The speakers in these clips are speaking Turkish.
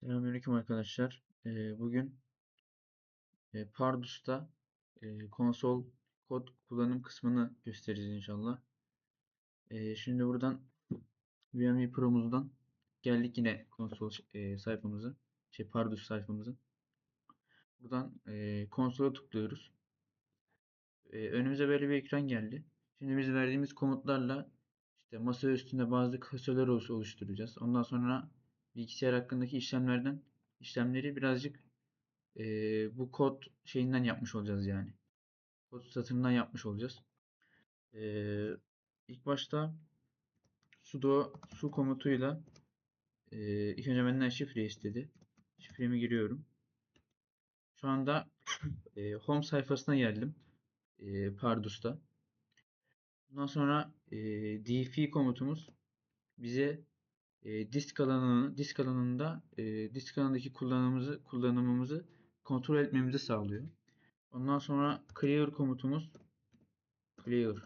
Selamünaleyküm arkadaşlar. Bugün e, Pardus'ta konsol kod kullanım kısmını göstereceğiz inşallah. Şimdi buradan UMV Pro'muzdan geldik yine konsol e, sayfamıza. Şey Pardus sayfamıza. Buradan konsola tıklıyoruz. Önümüze böyle bir ekran geldi. Şimdi biz verdiğimiz komutlarla işte masa üstünde bazı oluş- oluşturacağız. Ondan sonra bilgisayar hakkındaki işlemlerden işlemleri birazcık e, bu kod şeyinden yapmış olacağız yani. Kod satırından yapmış olacağız. E, ilk başta sudo su komutuyla e, ilk önce benden şifre istedi. Şifremi giriyorum. Şu anda e, home sayfasına geldim. E, Pardus'ta. Bundan sonra e, df komutumuz bize e, disk alanını disk alanında e, disk alanındaki kullanımımızı kullanımımızı kontrol etmemizi sağlıyor. Ondan sonra clear komutumuz clear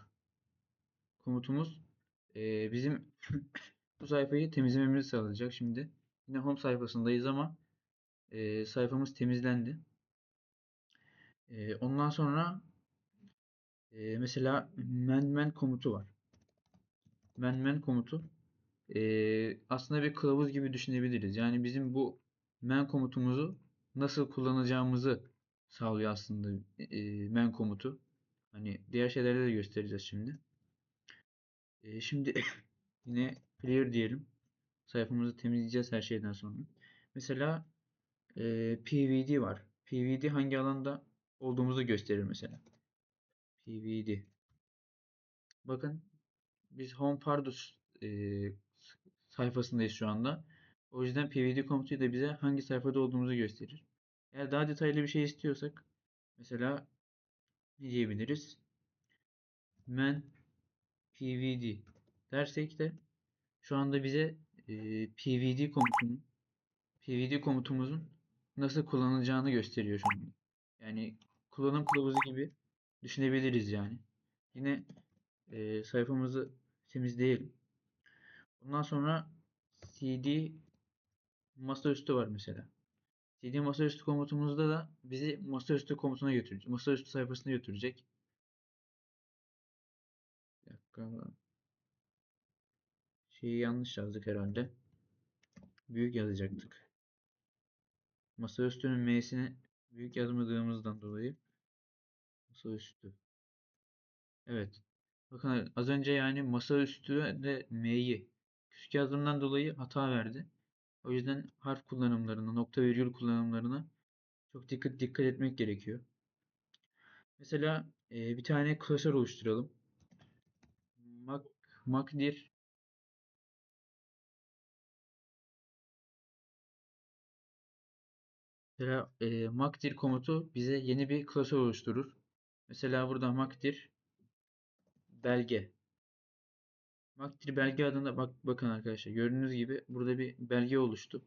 komutumuz e, bizim bu sayfayı temizlememizi sağlayacak. Şimdi yine home sayfasındayız ama e, sayfamız temizlendi. E, ondan sonra e, mesela man komutu var. Man komutu e, aslında bir kılavuz gibi düşünebiliriz. Yani bizim bu man komutumuzu nasıl kullanacağımızı sağlıyor aslında e, man komutu. Hani diğer şeylerde de göstereceğiz şimdi. E, şimdi yine clear diyelim. Sayfamızı temizleyeceğiz her şeyden sonra. Mesela e, PVD var. PVD hangi alanda olduğumuzu gösterir mesela. PVD. Bakın biz Home Pardus e, sayfasındayız şu anda. O yüzden PVD komutu da bize hangi sayfada olduğumuzu gösterir. Eğer daha detaylı bir şey istiyorsak mesela ne diyebiliriz? Man PVD dersek de şu anda bize e, PVD komutunun PVD komutumuzun nasıl kullanılacağını gösteriyor şu anda. Yani kullanım kılavuzu gibi düşünebiliriz yani. Yine e, sayfamızı temizleyelim. Ondan sonra cd masaüstü var mesela. cd masaüstü komutumuzda da bizi masaüstü komutuna götürecek. Masaüstü sayfasına götürecek. Bir dakika. Şeyi yanlış yazdık herhalde. Büyük yazacaktık. Masaüstünün m'sini büyük yazmadığımızdan dolayı masaüstü. Evet. Bakın az önce yani masaüstü de m'yi küçük yazdığımdan dolayı hata verdi. O yüzden harf kullanımlarına, nokta virgül kullanımlarına çok dikkat dikkat etmek gerekiyor. Mesela e, bir tane klasör oluşturalım. Mak makdir Mesela e, makdir komutu bize yeni bir klasör oluşturur. Mesela burada makdir belge. Makdir belge adında bak bakın arkadaşlar gördüğünüz gibi burada bir belge oluştu.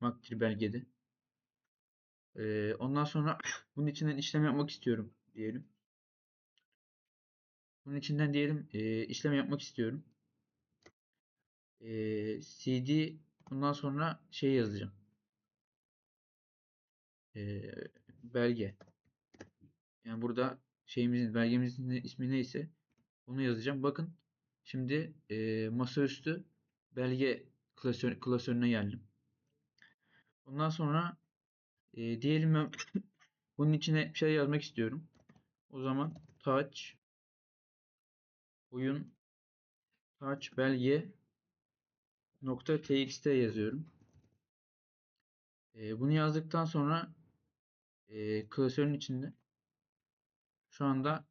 Makdir belgede. E, ondan sonra bunun içinden işlem yapmak istiyorum diyelim. Bunun içinden diyelim e, işlem yapmak istiyorum. E, cd bundan sonra şey yazacağım. E, belge. Yani burada şeyimizin belgemizin ismi neyse onu yazacağım. Bakın şimdi e, masaüstü belge klasör, klasörüne geldim. Ondan sonra e, diyelim ben bunun içine bir şey yazmak istiyorum. O zaman touch oyun touch belge nokta txt yazıyorum. E, bunu yazdıktan sonra e, klasörün içinde şu anda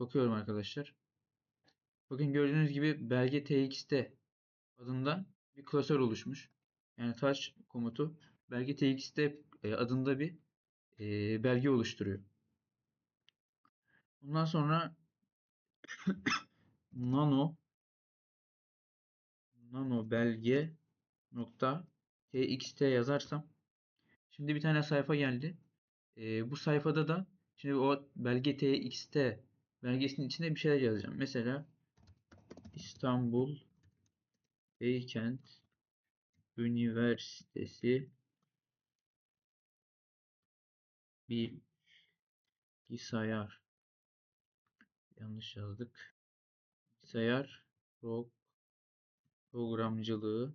bakıyorum arkadaşlar. Bakın gördüğünüz gibi belge txt adında bir klasör oluşmuş. Yani touch komutu belge txt e, adında bir e, belge oluşturuyor. Bundan sonra nano nano belge nokta txt yazarsam şimdi bir tane sayfa geldi. E, bu sayfada da şimdi o belge txt belgesinin içinde bir şeyler yazacağım. Mesela İstanbul Beykent Üniversitesi Bilgisayar yanlış yazdık. Bilgisayar pro- programcılığı.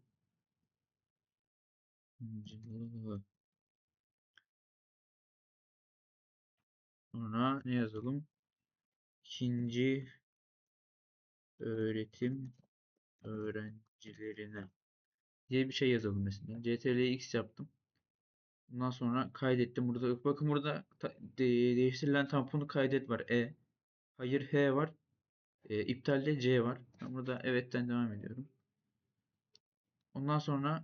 Sonra ne yazalım? İkinci öğretim öğrencilerine diye bir şey yazalım mesela. CTRL X yaptım. Bundan sonra kaydettim. Burada bakın burada de- değiştirilen tamponu kaydet var. E. Hayır H var. E, iptalde C var. Ben burada evetten devam ediyorum. Ondan sonra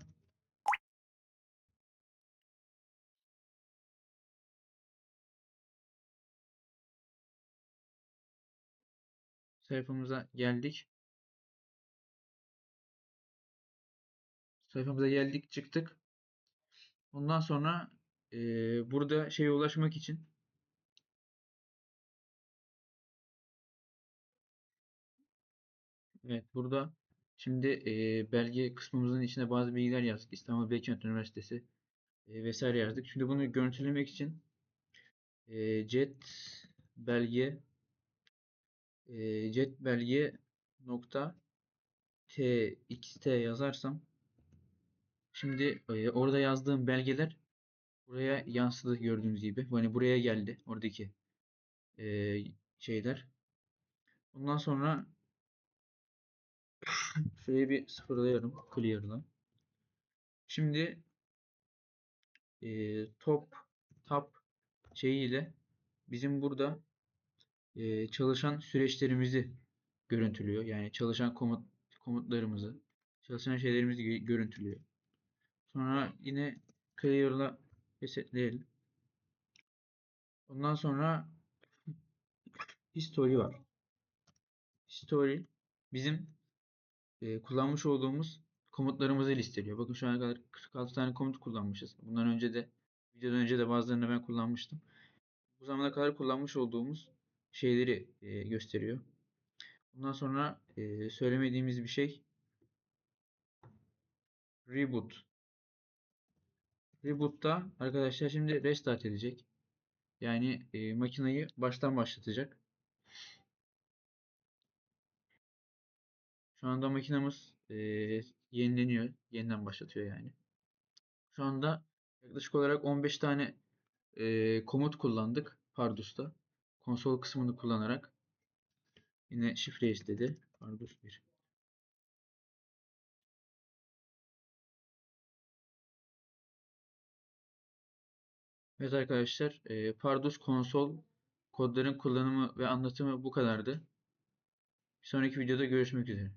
sayfamıza geldik. Sayfamıza geldik, çıktık. Ondan sonra e, burada şeye ulaşmak için evet burada şimdi e, belge kısmımızın içine bazı bilgiler yazdık. İstanbul Beykent Üniversitesi e, vesaire yazdık. Şimdi bunu görüntülemek için e, jet belge e, nokta txt yazarsam şimdi orada yazdığım belgeler buraya yansıdı gördüğünüz gibi. Hani buraya geldi oradaki şeyler. Ondan sonra şöyle bir sıfırlayalım clear'la. Şimdi top tab şeyiyle bizim burada çalışan süreçlerimizi görüntülüyor. Yani çalışan komut komutlarımızı, çalışan şeylerimizi gö- görüntülüyor. Sonra yine clear'la resetleyelim. Ondan sonra history var. History bizim e, kullanmış olduğumuz komutlarımızı listeliyor. Bakın şu ana kadar 46 tane komut kullanmışız. Bundan önce de videodan önce de bazılarını ben kullanmıştım. Bu zamana kadar kullanmış olduğumuz şeyleri e, gösteriyor. Bundan sonra e, söylemediğimiz bir şey reboot. Reboot'ta arkadaşlar şimdi restart edecek. Yani e, makineyi baştan başlatacak. Şu anda makinamız e, yenileniyor. Yeniden başlatıyor yani. Şu anda yaklaşık olarak 15 tane e, komut kullandık Pardus'ta. Konsol kısmını kullanarak. Yine şifre istedi. Pardus 1. Evet arkadaşlar, e, Pardus konsol kodların kullanımı ve anlatımı bu kadardı. Bir sonraki videoda görüşmek üzere.